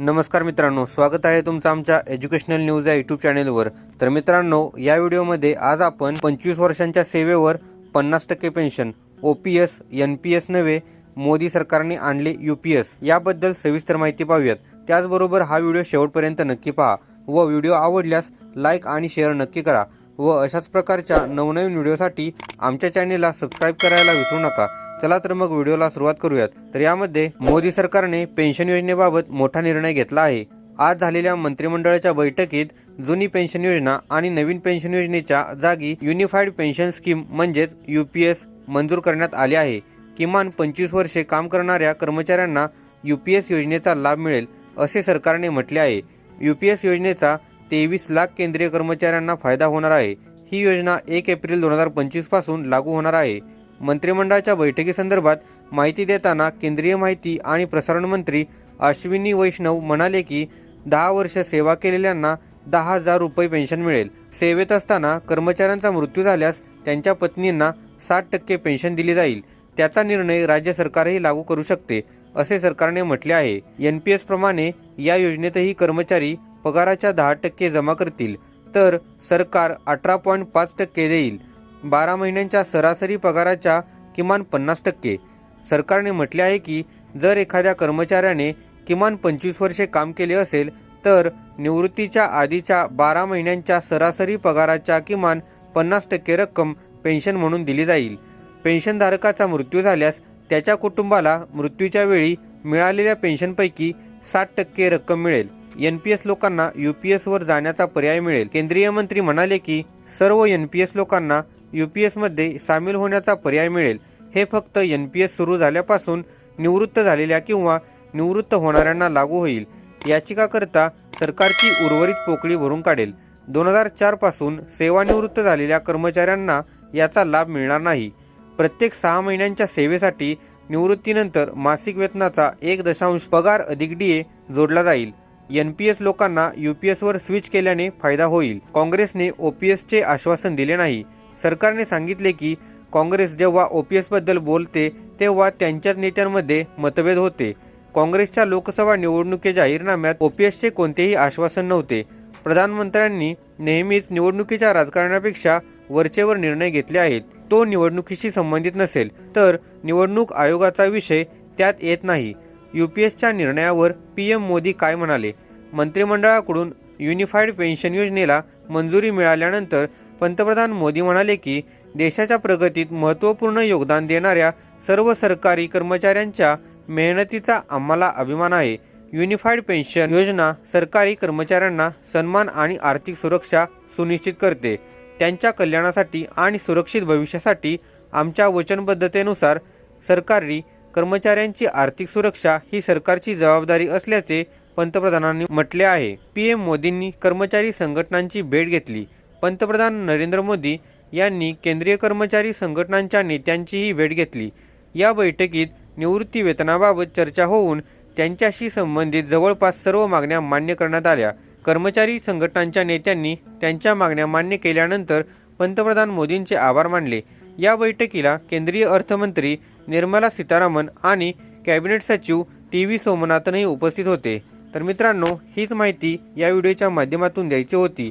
नमस्कार मित्रांनो स्वागत आहे तुमचं आमच्या एज्युकेशनल न्यूज या यूट्यूब चॅनेलवर तर मित्रांनो या व्हिडिओमध्ये आज आपण पंचवीस वर्षांच्या सेवेवर पन्नास टक्के pension O P S N P S नव्हे मोदी सरकारने आणले यू पी एस याबद्दल सविस्तर माहिती पाहूयात. त्याचबरोबर हा व्हिडिओ शेवटपर्यंत नक्की पहा व व्हिडिओ आवडल्यास लाईक आणि शेअर नक्की करा व अशाच प्रकारच्या नवनवीन व्हिडिओसाठी आमच्या चॅनेलला सबस्क्राईब करायला विसरू नका. चला तर मग व्हिडिओला सुरुवात करूयात. तर यामध्ये मोदी सरकारने पेन्शन योजनेबाबत मोठा निर्णय घेतला आहे. आज झालेल्या मंत्रिमंडळाच्या बैठकीत जुनी पेन्शन योजना आणि नवीन पेन्शन योजनेच्या जागी युनिफाईड पेन्शन स्कीम म्हणजेच यू पी एस मंजूर करण्यात आले आहे. किमान पंचवीस वर्षे काम करणाऱ्या कर्मचाऱ्यांना यू पी एस योजनेचा लाभ मिळेल असे सरकारने म्हटले आहे. यू पी एस योजनेचा तेवीस लाख केंद्रीय कर्मचाऱ्यांना फायदा होणार आहे. ही योजना एक एप्रिल दोन हजार पंचवीसपासून लागू होणार आहे. मंत्रिमंडळाच्या बैठकीसंदर्भात माहिती देताना केंद्रीय माहिती आणि प्रसारण मंत्री अश्विनी वैष्णव म्हणाले की दहा वर्ष सेवा केलेल्यांना दहा हजार रुपये पेन्शन मिळेल. सेवेत असताना कर्मचाऱ्यांचा मृत्यू झाल्यास त्यांच्या पत्नींना साठ टक्के पेन्शन दिली जाईल. त्याचा निर्णय राज्य सरकारही लागू करू शकते असे सरकारने म्हटले आहे. एन पी एसप्रमाणे या योजनेतही कर्मचारी पगाराच्या दहा टक्के जमा करतील तर सरकार अठरा पॉईंट पाच टक्के देईल. बारा महिन्यांच्या सरासरी पगाराच्या किमान पन्नास टक्के. सरकारने म्हटले आहे की जर एखाद्या कर्मचाऱ्याने किमान पंचवीस वर्षे काम केले असेल तर निवृत्तीच्या आधीच्या बारा महिन्यांच्या सरासरी पगाराच्या किमान पन्नास टक्के रक्कम पेन्शन म्हणून दिली जाईल. पेन्शनधारकाचा मृत्यू झाल्यास त्याच्या कुटुंबाला मृत्यूच्या वेळी मिळालेल्या पेन्शनपैकी साठ टक्के रक्कम मिळेल. एन पी एस लोकांना यू पी एसवर जाण्याचा पर्याय मिळेल. केंद्रीय मंत्री म्हणाले की सर्व एन पी एस लोकांना यू पी एसमध्ये सामील होण्याचा पर्याय मिळेल. हे फक्त एन पी एस सुरू झाल्यापासून निवृत्त झालेल्या किंवा निवृत्त होणाऱ्यांना लागू होईल. याचिकाकरता सरकारची उर्वरित पोकळी भरून काढेल. दोन हजार चारपासून सेवानिवृत्त झालेल्या कर्मचाऱ्यांना याचा लाभ मिळणार नाही. प्रत्येक सहा महिन्यांच्या सेवेसाठी निवृत्तीनंतर मासिक वेतनाचा एक दशांश पगार अधिक डी ए जोडला जाईल. एन पी एस लोकांना यू पी एसवर स्विच केल्याने फायदा होईल. काँग्रेसने ओ पी एसचे आश्वासन दिले नाही. सरकारने सांगितले की काँग्रेस जेव्हा ओ पी एसबद्दल बोलते तेव्हा त्यांच्याच नेत्यांमध्ये मतभेद होते. काँग्रेसच्या लोकसभा निवडणुकी जाहीरनाम्यात ओ पी एसचे कोणतेही आश्वासन नव्हते. प्रधानमंत्र्यांनी नेहमीच निवडणुकीच्या राजकारणापेक्षा वरचेवर निर्णय घेतले आहेत. तो निवडणुकीशी संबंधित नसेल तर निवडणूक आयोगाचा विषय त्यात येत नाही. यू पी एसच्या निर्णयावर पी एम मोदी काय म्हणाले? मंत्रिमंडळाकडून युनिफाईड पेन्शन योजनेला मंजुरी मिळाल्यानंतर पंतप्रधान मोदी म्हणाले की देशाच्या प्रगतीत महत्त्वपूर्ण योगदान देणाऱ्या सर्व सरकारी कर्मचाऱ्यांच्या मेहनतीचा आम्हाला अभिमान आहे. युनिफाईड पेन्शन योजना सरकारी कर्मचाऱ्यांना सन्मान आणि आर्थिक सुरक्षा सुनिश्चित करते. त्यांच्या कल्याणासाठी आणि सुरक्षित भविष्यासाठी आमच्या वचनबद्धतेनुसार सरकारी कर्मचाऱ्यांची आर्थिक सुरक्षा ही सरकारची जबाबदारी असल्याचे पंतप्रधानांनी म्हटले आहे. पी एम मोदींनी कर्मचारी संघटनांची भेट घेतली. पंतप्रधान नरेंद्र मोदी यांनी केंद्रीय कर्मचारी संघटनांच्या नेत्यांचीही भेट घेतली. या बैठकीत निवृत्ती वेतनाबाबत चर्चा होऊन त्यांच्याशी संबंधित जवळपास सर्व मागण्या मान्य करण्यात आल्या. कर्मचारी संघटनांच्या नेत्यांनी त्यांच्या मागण्या मान्य केल्यानंतर पंतप्रधान मोदींचे आभार मानले. या बैठकीला केंद्रीय अर्थमंत्री निर्मला सीतारामन आणि कॅबिनेट सचिव टी व्ही सोमनाथनही उपस्थित होते. तर मित्रांनो हीच माहिती या व्हिडिओच्या माध्यमातून द्यायची होती.